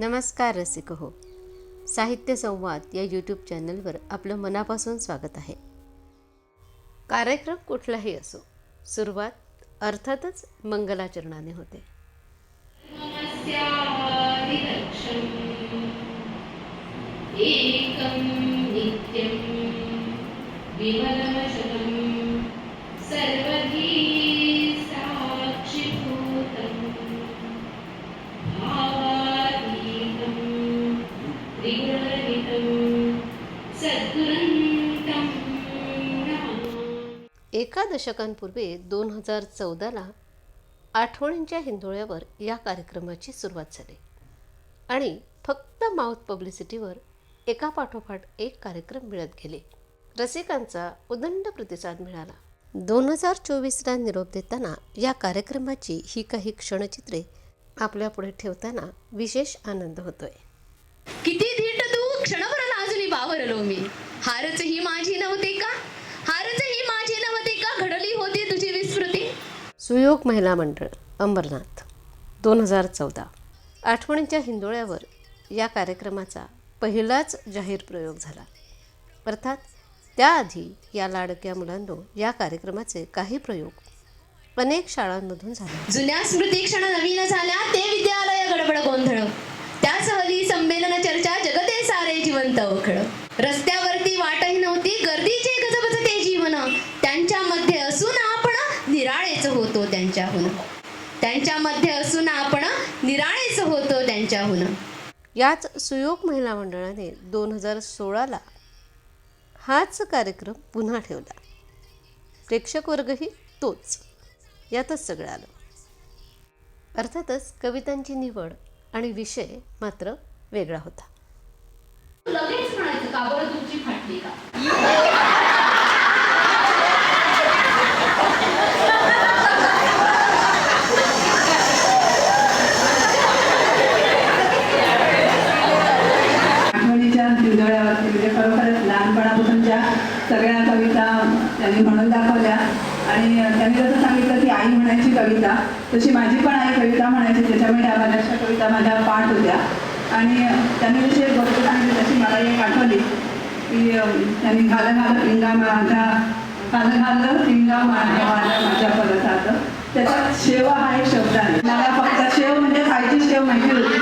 नमस्कार रसिक हो. साहित्य संवाद या यूट्यूब चॅनलवर आपलं मनापासून स्वागत आहे. कार्यक्रम कुठलाही असो सुरुवात अर्थातच मंगलाचरणाने होते. एकं नित्यं एका दशकांपूर्वी दोन हजार चौदाला आठवणींच्या हिंदोळ्यावर या कार्यक्रमाची सुरुवात झाली. आणि फक्त माउथ पब्लिसिटीवर एका पाठोपाठ एक कार्यक्रम मिळत गेले. रसिकांचा उदंड प्रतिसाद मिळाला. दोन हजार चोवीसला निरोप देताना या कार्यक्रमाची ही काही क्षणचित्रे आपल्यापुढे ठेवताना विशेष आनंद होतोय. किती धीट तू क्षणभर लाजली बावरलो मी. हारच ही माझी नव्हते का? सुयोग महिला मंडळ अंबरनाथ दोन हजार चौदा. आठवणींच्या हिंदोळ्यावर या कार्यक्रमाचा पहिलाच जाहीर प्रयोग झाला. अर्थात त्याआधी या लाडक्या मुलांनो या कार्यक्रमाचे काही प्रयोग अनेक शाळांमधून झाले. जुन्या स्मृती क्षण नवीन झाल्या याच सुयोग महिला मंडळाने दोन हजार सोळाला हाच कार्यक्रम पुन्हा ठेवला. प्रेक्षक वर्गही तोच. यातच सगळं आलं. अर्थातच कवितांची निवड आणि विषय मात्र वेगळा होता. लगेच म्हणायचं का बरं तुमची फाटली का आठवणीच्या हिंदोळ्यावरती म्हणजे खरोखरच लहानपणापासूनच्या सगळ्या कविता त्यांनी म्हणून दाखवल्या. आणि त्यांनी जसं सांगितलं की आई म्हणायची कविता तशी माझी पण आई कविता म्हणायची त्याच्यामुळे त्या बऱ्याचशा कविता माझ्या पाठ होत्या. आणि त्यांनी जशी एक गोष्ट सांगितली तशी मला एक आठवली की त्यांनी घालं घालं पिंगा माझ्या घालं घालं पिंगा माझ्या माझ्या माझ्या परसात त्याच्यात शेव हा एक शब्द आहे. मला फक्त शेव म्हणजे आईची शेव माहिती होती.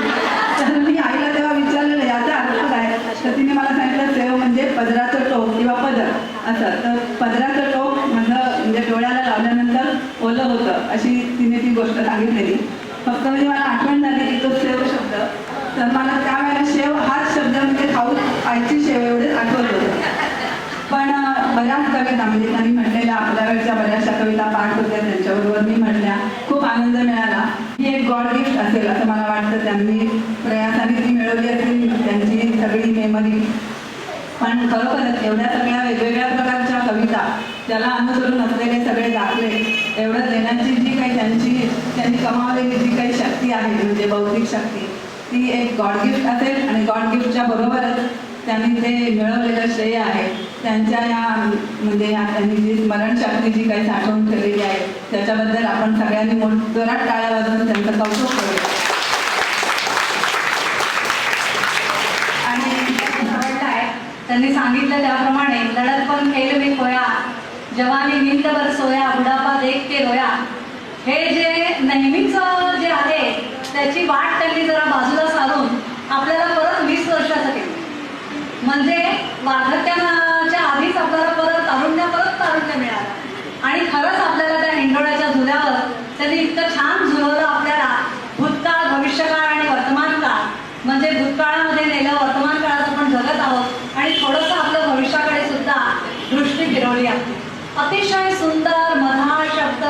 तर मी आईला तेव्हा विचारलेलं याचा अर्थ काय? तर तिने मला सांगितलं सेव म्हणजे पदराचं असं. तर पदराचं टोक माझं म्हणजे डोळ्याला लावल्यानंतर ओलं होतं अशी तिने ती गोष्ट सांगितलेली. फक्त म्हणजे मला आठवण झाली की तो सेव शब्द. तर मला त्यावेळेला शेव हाच शब्द म्हणजे खाऊ आईची शेव एवढेच आठवत होतं. पण बऱ्याच कविता म्हणजे त्यांनी म्हटलेल्या आपल्या वेळच्या बऱ्याचशा कविता पाठ होत्या त्यांच्याबरोबर मी म्हटल्या. खूप आनंद मिळाला. ही एक गॉड गिफ्ट असेल असं मला वाटतं. त्यांनी प्रयासाने ती मिळवली असेल. त्यांची सगळी मेमरी पण खरोखरच एवढ्या सगळ्या वेगवेगळ्या प्रकारच्या कविता त्याला अनुसरून असलेले सगळे दाखले एवढं देण्याची जी काही त्यांची त्यांनी कमावलेली जी काही शक्ती आहे म्हणजे बौद्धिक शक्ती ती एक गॉड गिफ्ट असेल आणि गॉड गिफ्टच्या बरोबरच त्यांनी ते मिळवलेलं श्रेय आहे त्यांच्या या म्हणजे या त्यांनी जी स्मरणशक्ती जी काही साठवून ठेवलेली आहे त्याच्याबद्दल आपण सगळ्यांनी मोठ टाळ्या वाजवून त्यांचं कौतुक करूया आणि आवडला आहे त्यांनी सांगितलं त्याप्रमाणे लढत पण खेळ मी खोया जवानी मिंटभर सोया बुडापा देख के रोया. हे जे नेहमीच जे आहे त्याची वाट त्यांनी जरा बाजूला सारून आपल्याला परत वीस वर्षाचं केलं. म्हणजे वार्धक्याच्या आधीच आपल्याला परत तारुण्य परत तारुण्य मिळालं. आणि खरंच आपल्याला त्या हिंडोळ्याच्या झुल्यावर त्यांनी इतकं छान झुलवलं आपल्याला भूतकाळ भविष्यकाळ आणि वर्तमान काळ म्हणजे भूतकाळामध्ये नेलं वर्तमान काळात आपण जगत आहोत आणि थोडंसं आपलं भविष्याकडे सुद्धा दृष्टी फिरवली आहे अतिशय सुंदर मधा शब्द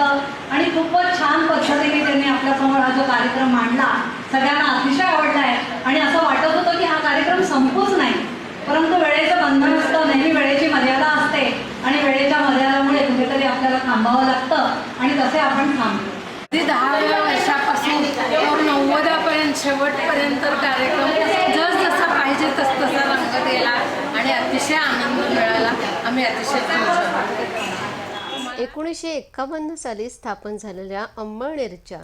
आणि खूपच छान पद्धतीने त्यांनी आपल्यासमोर हा जो कार्यक्रम मांडला सगळ्यांना अतिशय आवडला आहे आणि असं वाटत होतं की हा कार्यक्रम संपूच नाही परंतु वेळेचं बंधन असतं नेहमी वेळेची मर्यादा असते आणि वेळेच्या मर्यादामुळे कुठेतरी आपल्याला थांबावं लागतं आणि तसे आपण थांबतो. ती दहाव्या वर्षापासून नव्वदापर्यंत शेवटपर्यंत कार्यक्रम जस जसा पाहिजे तस तसा रंग गेला आणि अतिशय आनंद मिळाला. आम्ही अतिशय खुश एकोणीसशे एक्कावन्न साली स्थापन झालेल्या अंमळनेरच्या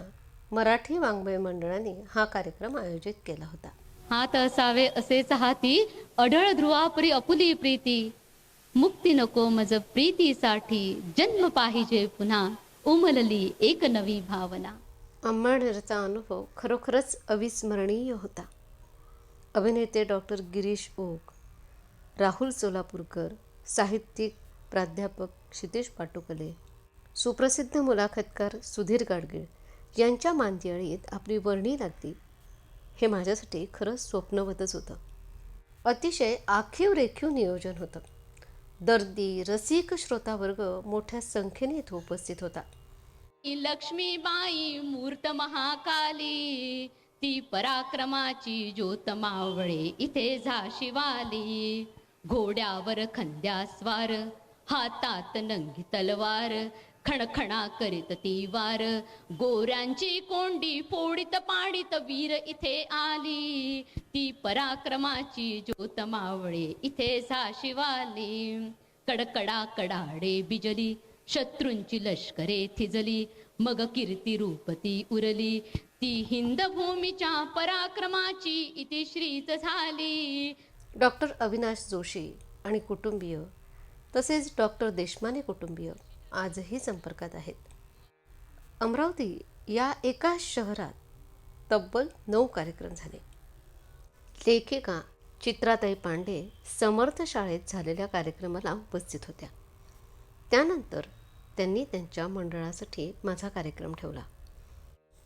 मराठी वाङ्मय मंडळाने हा कार्यक्रम आयोजित केला होता. हात असावे असेच हाती अढळ ध्रुवापरी अपुली प्रीती. मुक्ती नको मज प्रीतीसाठी जन्म पाहिजे पुन्हा उमलली एक नवी भावना. अंबानेरचा अनुभव खरोखरच अविस्मरणीय होता. अभिनेते डॉक्टर गिरीश ओक राहुल सोलापूरकर साहित्यिक प्राध्यापक क्षितेश पाटुकले सुप्रसिद्ध मुलाखतकार सुधीर गाडगीळ यांच्या मांदियाळीत आपली वर्णी लागली. हे माझ्यासाठी खरंच स्वप्नवतच होतं. अतिशय आखीव रेखीव नियोजन होतं. दर्दी रसिक श्रोतावर्ग मोठ्या संख्येने इथं उपस्थित होता. लक्ष्मीबाई मूर्त महाकाली ती पराक्रमाची ज्योत मावळे इथे झाशिवाली घोड्यावर खंद्या स्वार हातात नंगी तलवार खणखणा करीत ती वार गोऱ्यांची कोंडी फोडीत पाडीत वीर इथे आली. ती पराक्रमाची ज्योत मावळे इथे साशिवाली. कडकडा कडाडे बिजली शत्रूंची लष्करे थिजली. मग कीर्ती रूपती उरली. ती हिंद भूमीच्या पराक्रमाची इतिश्रीत झाली. डॉक्टर अविनाश जोशी आणि कुटुंबीय तसेच डॉक्टर देशमाने कुटुंबीय आजही संपर्कात आहेत. अमरावती या एका शहरात तब्बल नऊ कार्यक्रम झाले. लेखिका चित्राताई पांडे समर्थ शाळेत झालेल्या कार्यक्रमाला उपस्थित होत्या. त्यानंतर त्यांनी त्यांच्या मंडळासाठी माझा कार्यक्रम ठेवला.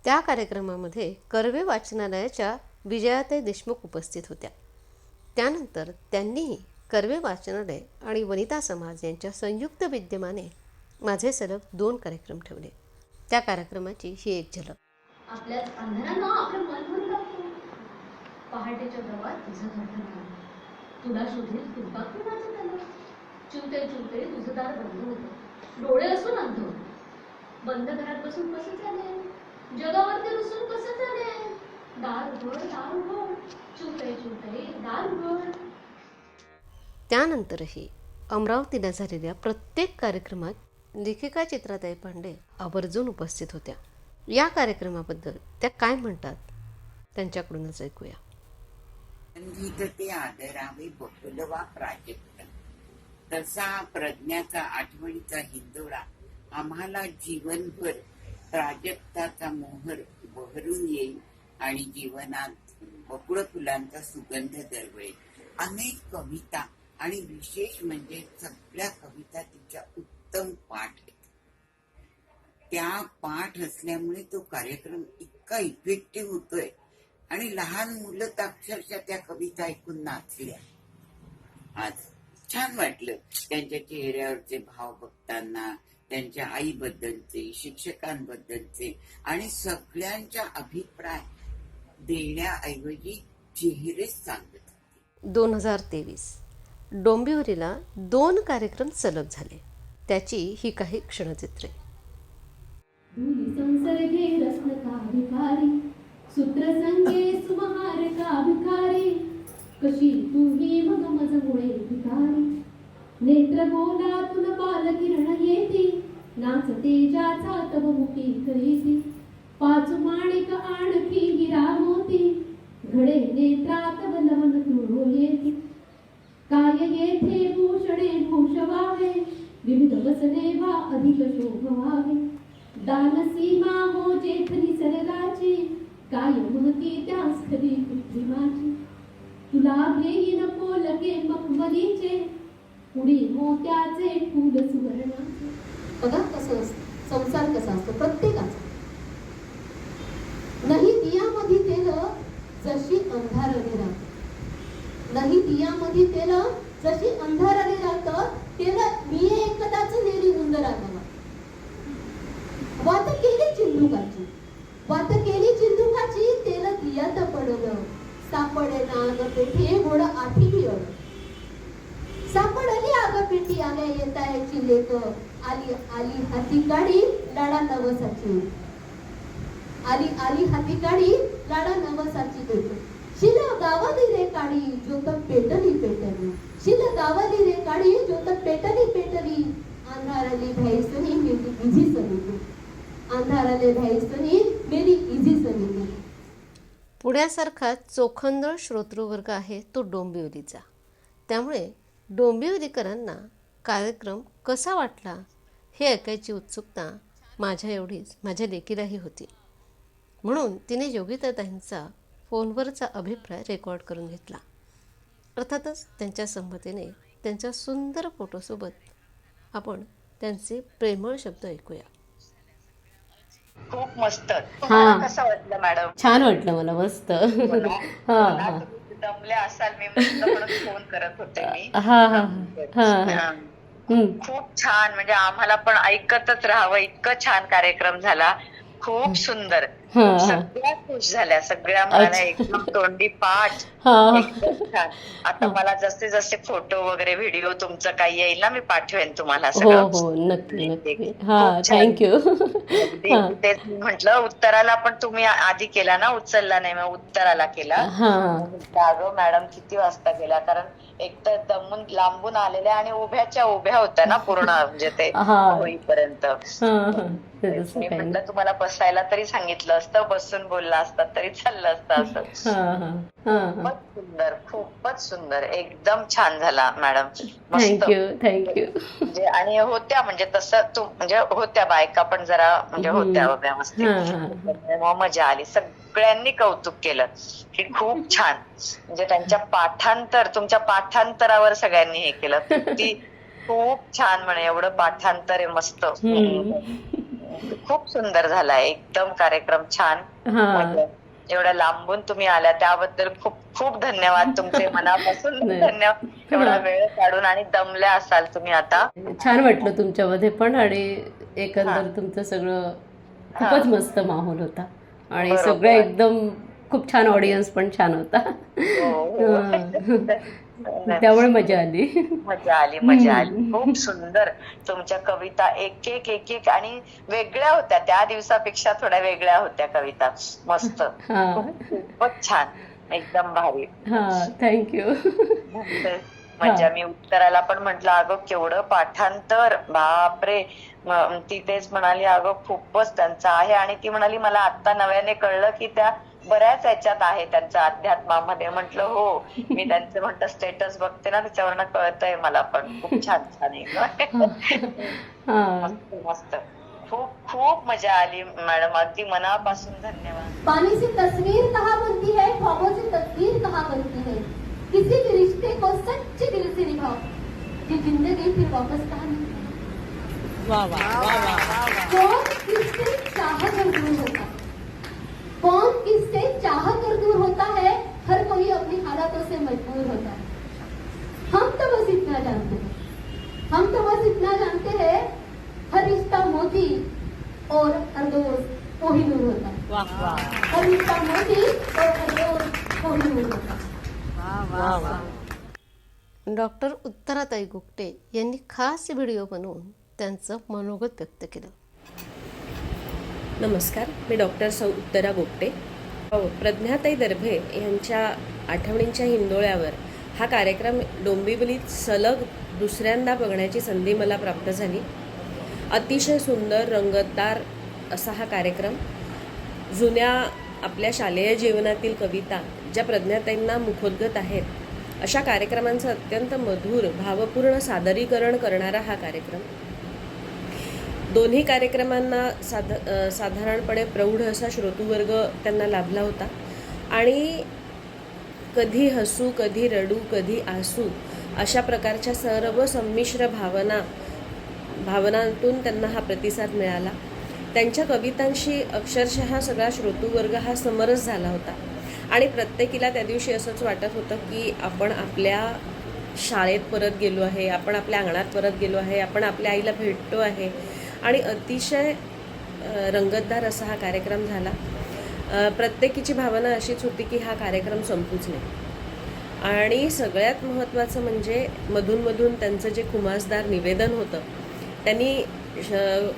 त्या कार्यक्रमामध्ये कर्वे वाचनालयाच्या विजयाताई देशमुख उपस्थित होत्या. त्यानंतर त्यांनीही कर्वे वाचनालय आणि वनिता समाज यांच्या संयुक्त विद्यमाने माझे सलग दोन कार्यक्रम ठेवले. त्या कार्यक्रमाची ही एक झलक. आपल्या आपलं मन पहाटेच्या तुझं घडलं तुला शोधेल कुणाचं त्याला चिवते चिवते तुझं दार बंद होतं. डोळे असून अंध बंद घरात बसून कसं चालेल? जगावरती कसं चालेल? दार उघड दार उघड. चिवते चिवते दार उघड. त्यानंतरही अमरावतीला झालेल्या प्रत्येक कार्यक्रमात लेखिका चित्राताई पांडे आवर्जून उपस्थित होत्या. या कार्यक्रमाबद्दल त्या काय म्हणतात? त्यांच्याकडूनच ऐकूया. संगीत ते आदरावे बकुलवा प्राजक्त. तसा प्रज्ञाचा आठवणीचा हिंदोळा आम्हाला जीवनभर प्राजक्ताचा मोहर बहरून येईल आणि जीवनात बकुळ फुलांचा सुगंध दरवळेल. अनेक कविता आणि विशेष म्हणजे सगळ्या कविता तिच्या उत्तम पाठ आहेत. त्या पाठ असल्यामुळे तो कार्यक्रम इतका इफेक्टिव्ह होतोय आणि लहान मुलं तर अक्षरशः त्या कविता ऐकून नाचल्या आज छान वाटलं त्यांच्या चेहऱ्यावरचे भाव बघताना त्यांच्या आईबद्दलचे शिक्षकांबद्दलचे आणि सगळ्यांच्या अभिप्राय देण्याऐवजी चेहरेच सांगत दोन हजार तेवीस. डोंबिवलीला दोन कार्यक्रम सलग झाले. त्याची ही काही क्षणचित्रे. संसर्गे रत्नकारिकारी सूत्रसंगे कशी तुम्ही मग मज मुळे भिकारी? नेत्र गोलातून बालकिरण येती नाच तेजाचा तव मुखी करीती. पाच माणिक आणखी हिरा मोती घडे नेत्रात लवन तुळो येती. काय येथे भूषणे भूषवावे विविध वसने वा अधिक शोभवावे. दान सीमा हो जेथनी सरगाची काय महती त्यास खरी कृत्रिमाची तुला घेई नको लगे मखमलीचे पुढे मोत्याचे फूल सुवर्णाचे. बघा कसं असतं संसार कसा असतो? प्रत्येकाचा. नाही दियामध्ये तेल जशी अंधारले राहते. नाही दियामध्ये तेल जशी अंधारले राहतं तेव्हा मी एकदाच नेली उंदराला वात केली चिंदुकाची. वात केली चिंदुकाची तेल दियात पडलं सापडे नाग पेठी घोड आठी बिळ सापडली आग पेटी आल्या येता याची लेक. आली आली हाती गाडी लाडा नवसाची. आली आली हाती काढी लाडा नवसाची पेट शिला गावाली रे काढी ज्योत पेटली पेटली. शिला गावाली रे काढी ज्योत पेटली पेटली. अंधाराली भैसनी मेरी इजी सनी अंधाराले भैसनी मेरी इजी सनी पुण्यासारखा चोखंदळ श्रोतृवर्ग आहे तो डोंबिवलीचा. त्यामुळे डोंबिवलीकरांना कार्यक्रम कसा वाटला हे ऐकायची उत्सुकता माझ्या एवढीच माझ्या लेकीलाही होती. म्हणून तिने योगिताताईंचा फोनवरचा अभिप्राय रेकॉर्ड करून घेतला. अर्थातच त्यांच्या संमतीने त्यांच्या सुंदर फोटोसोबत आपण त्यांचे प्रेमळ शब्द ऐकूया. खूप मस्त. हा. तुम्हाला कसं वाटलं मॅडम? छान वाटलं मला मस्त. हा मला तुम्ही दमल्या असाल. मी म्हणून फोन करत होते मी. हा हा हा. हा. हा. हम्म. खूप छान. म्हणजे आम्हाला पण ऐकतच राहावं. इतकं छान कार्यक्रम झाला. खूप सुंदर. हा, हा. सगळ्या खुश झाल्या. सगळ्या मला अच्छा. एकदम तोंडी पाठ. हा एकदम छान. आता मला जसे जसे फोटो वगैरे व्हिडिओ तुमचं काही येईल ना मी पाठवेन तुम्हाला हो सगळं. हो. नक्की नक्की. हा खूप छान. थँक्यू अगदी. तेच म्हटलं उत्तराला पण तुम्ही आ- आधी केला ना उचलला नाही मग उत्तराला केला. हा. म्हटलं, अगं मॅडम किती वाजता गेला कारण एक तर दमून लांबून आलेल्या आणि उभ्याच्या उभ्या होत्या ना पूर्ण म्हणजे ते हा. होईपर्यंत. हा हा. तसं मी काही म्हटलं तुम्हाला बसायला तरी सांगितलं असतं बसून बोलला असतात तरी चाललं असतं असं. हा हा हा हा. खूपच सुंदर खूपच सुंदर. एकदम छान झाला मॅडम. थँक्यू थँक्यू म्हणजे आणि होत्या म्हणजे तसं तू म्हणजे होत्या बायका पण जरा म्हणजे होत्या. व्यवस्थित मग मजा आली. सगळ्यांनी कौतुक केलं की खूप छान. म्हणजे त्यांच्या पाठांतर तुमच्या पाठांतरावर सगळ्यांनी हे केलं. किती खूप छान म्हणे एवढं पाठांतर आहे मस्त. खूप सुंदर झालाय एकदम कार्यक्रम छान म्हणजे एवढ्या लांबून तुम्ही आल्या त्याबद्दल खूप खूप धन्यवाद तुमचे मनापासून. धन्यवाद एवढा वेळ काढून आणि दमल्या असाल तुम्ही आता छान वाटलं तुमच्यामध्ये पण आणि. एकंदर तुमचं सगळं खूपच मस्त माहोल होता आणि. सगळं एकदम खूप छान ऑडियन्स पण छान होता हो. हा. त्यामुळे मजा आली. मजा आली मजा आली. खूप सुंदर तुमच्या कविता एक एक एक एक आणि वेगळ्या होत्या. त्या दिवसापेक्षा थोड्या वेगळ्या होत्या कविता. मस्त. खूपच छान. एकदम भारी. थँक्यू म्हणजे मी उत्तराला पण म्हंटल अगं केवढं पाठांतर. बापरे. ती तेच म्हणाली अगं खूपच त्यांचं आहे. आणि ती म्हणाली मला आता नव्याने कळलं की त्या बऱ्याच याच्यात आहे त्यांच्या अध्यात्मामध्ये. म्हंटल हो मी त्यांचं म्हटलं स्टेटस बघते ना त्याच्यावरनं कळतंय मला पण. खूप छान छान आहे. हा. मस्त मस्त. खूप खूप मजा आली मॅडम. अगदी मनापासून धन्यवाद. पानी से तस्वीर कहाँ बनती है ख्वाबों से तस्वीर कहाँ बनती है किसी भी रिश्ते को सच्चे दिल से निभाओ ये जिंदगी फिर वापस कहाँ मिलती कौन किससे चाह कर दूर होता. कौन किससे चाह कर दूर होता है हर कोई अपनी हालातों से मजबूर होता है। हम तो बस इतना जानते हैं। हम तो बस इतना जानते हैं हर रिश्ता मोती और हर दोस्त कोहिनूर होता है। हर रिश्ता मोती और हर दोस्त कोहिनूर होता है। डॉक्टर उत्तराताई गुप्ते यांनी खास व्हिडिओ बनवून त्यांचं मनोगत व्यक्त केलं. नमस्कार मी डॉक्टर सौ उत्तरा गोपटे. प्रज्ञाताई दर्भे यांच्या आठवणींच्या हिंदोळ्यावर हा कार्यक्रम डोंबिवलीत सलग दुसऱ्यांदा बघण्याची संधी मला प्राप्त झाली. अतिशय सुंदर रंगतदार असा हा कार्यक्रम. जुन्या आपल्या शालेय जीवनातील कविता ज्या प्रज्ञाताईंना मुखोद्गत आहेत अशा कार्यक्रमांचं अत्यंत मधुर भावपूर्ण सादरीकरण करणारा हा कार्यक्रम. दोन्ही कार्यक्रमांना साध साधारणपणे प्रौढ असा श्रोतूवर्ग त्यांना लाभला होता. आणि कधी हसू कधी रडू कधी आसू अशा प्रकारच्या सर्व संमिश्र भावना भावनांतून त्यांना हा प्रतिसाद मिळाला. त्यांच्या कवितांशी अक्षरशः सगळा श्रोतूवर्ग हा समरस झाला होता. आणि प्रत्येकीला त्या दिवशी असंच वाटत होतं की आपण आपल्या शाळेत परत गेलो आहे आपण आपल्या अंगणात परत गेलो आहे आपण आपल्या आईला भेटतो आहे. आणि अतिशय रंगतदार असा हा कार्यक्रम झाला. प्रत्येकीची भावना अशीच होती की हा कार्यक्रम संपूच नाही. आणि सगळ्यात महत्त्वाचं म्हणजे मधूनमधून त्यांचं जे खुमासदार निवेदन होतं त्यांनी श-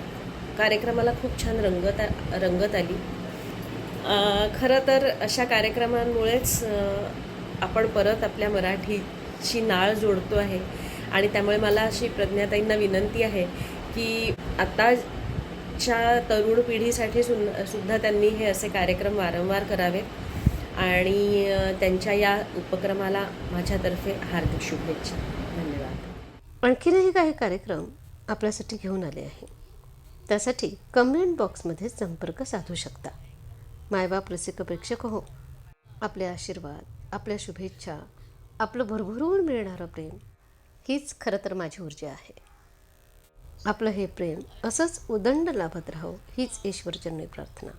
कार्यक्रमाला खूप छान रंगत रंगत आली. खरं तर अशा कार्यक्रमांमुळेच आपण परत आपल्या मराठीची नाळ जोडतो आहे. आणि त्यामुळे मला अशी प्रज्ञाताईंना विनंती आहे की आत्ताच्या तरुण पिढीसाठी सुन सुद्धा त्यांनी हे असे कार्यक्रम वारंवार करावेत. आणि त्यांच्या या उपक्रमाला माझ्यातर्फे हार्दिक शुभेच्छा. धन्यवाद. आणखीनही काही कार्यक्रम आपल्यासाठी घेऊन आले आहे. त्यासाठी कमेंट बॉक्समध्ये संपर्क साधू शकता. मायबाप रसिक प्रेक्षक हो. आपले आशीर्वाद आपल्या शुभेच्छा आपलं भरभरून मिळणारं प्रेम हीच खरं तर माझी ऊर्जा आहे. आपलं हे प्रेम असंच उदंड लाभत राहो हीच ईश्वरजन्य प्रार्थना.